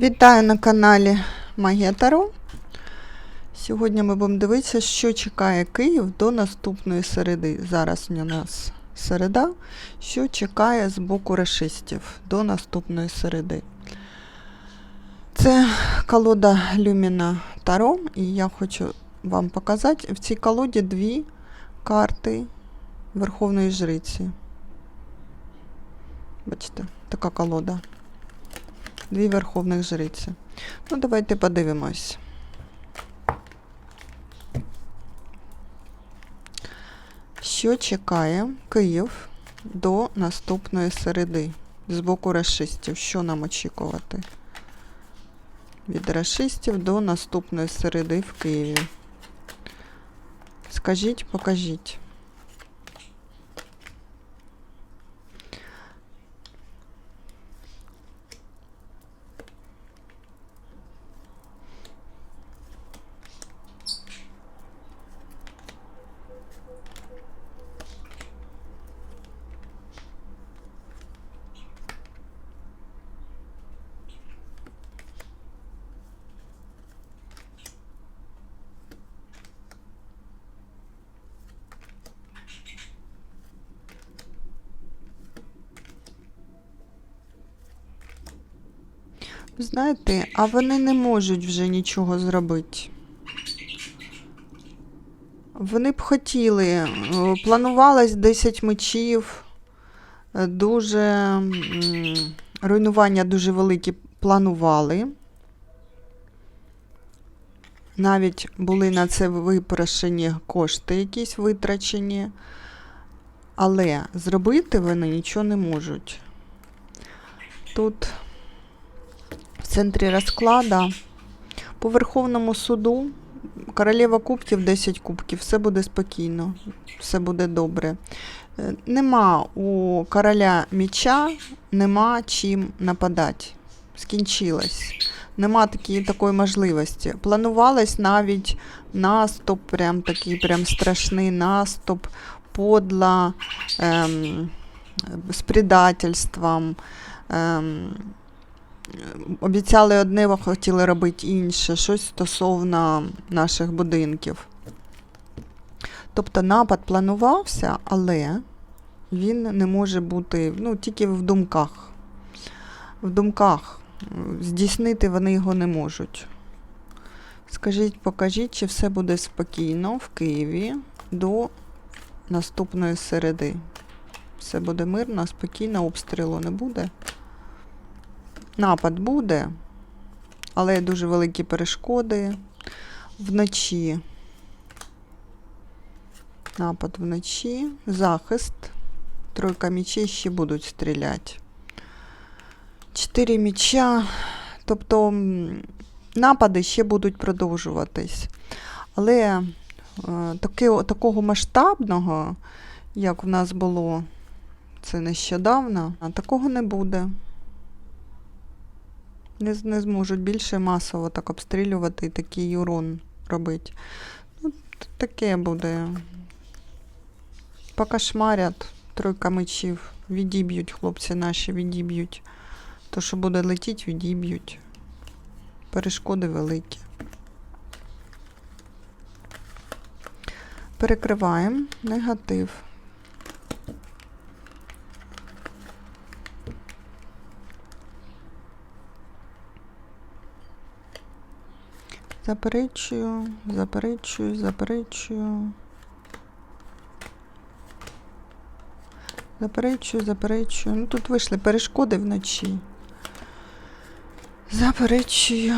Вітаю на каналі Магія Таро. Сьогодні ми будемо дивитися, що чекає Київ до наступної середи. Зараз у нас середа. Що чекає з боку рашистів до наступної середи. Це колода Люміна Таро, і я хочу вам показати. В цій колоді дві карти Верховної Жриці. Бачите, така колода. Дві верховних жриці. Ну, давайте подивимось. Що чекає Київ до наступної середи з боку расистів? Що нам очікувати? Від расистів до наступної середи в Києві. Скажіть, покажіть. Знаєте, а вони не можуть вже нічого зробити. Вони б хотіли, е, планувалось 10 мечів, е, дуже руйнування дуже великі планували. Навіть були на це випрошені кошти якісь витрачені, але зробити вони нічого не можуть. Тут в центрі розклада по Верховному суду королева кубків 10 кубків, все буде спокійно, все буде добре. Е, Нема у короля міча, нема чим нападати. Скінчилось. Нема такі, такої можливості. Планувалось навіть наступ, прям такий прям страшний наступ, подла, ем, з предательством. Ем, обіцяли одне, а хотіли робити інше, щось стосовно наших будинків. Тобто напад планувався, але він не може бути ну, тільки в думках. В думках здійснити вони його не можуть. Скажіть, покажіть, чи все буде спокійно в Києві до наступної середи. Все буде мирно, спокійно, обстрілу не буде. Напад буде, але дуже великі перешкоди вночі. Напад вночі, захист. Тройка мічей ще будуть стріляти. Чотири міча. Тобто напади ще будуть продовжуватись. Але е, таки, такого масштабного, як в нас було це нещодавно, такого не буде. Не, не зможуть більше масово так обстрілювати і такий урон робити. Ну, таке буде. Покошмарять тройка мечів. Відіб'ють хлопці наші, відіб'ють. То, що буде летіти, відіб'ють. Перешкоди великі. Перекриваємо негатив. Заперечую, заперечую, заперечую. Заперечую, заперечую. Ну тут вийшли перешкоди вночі. Заперечую.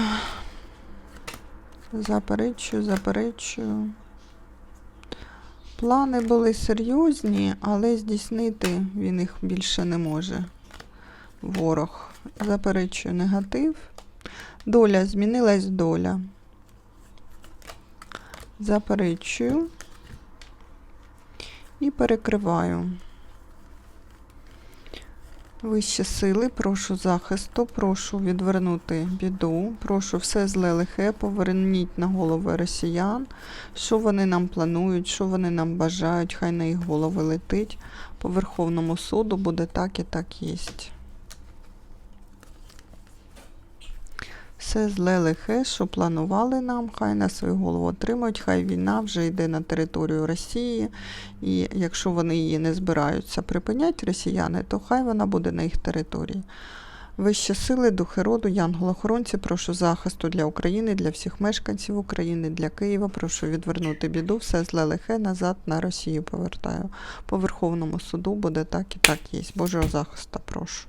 Заперечую, заперечую. Плани були серйозні, але здійснити він їх більше не може. Ворог. Заперечую негатив. Доля, змінилась доля. Заперечую і перекриваю. Вищі сили, прошу захисту, прошу відвернути біду, прошу все зле лихе, поверніть на голови росіян, що вони нам планують, що вони нам бажають, хай на їх голови летить. По Верховному суду буде так і так єсть. Все зле лихе, що планували нам, хай на свою голову отримують, хай війна вже йде на територію Росії. І якщо вони її не збираються припиняти, росіяни, то хай вона буде на їх території. Вищі сили, духи роду, янголохоронці, прошу захисту для України, для всіх мешканців України, для Києва. Прошу відвернути біду, все зле лихе назад на Росію повертаю. По Верховному суду буде так і так є. Божого захисту прошу.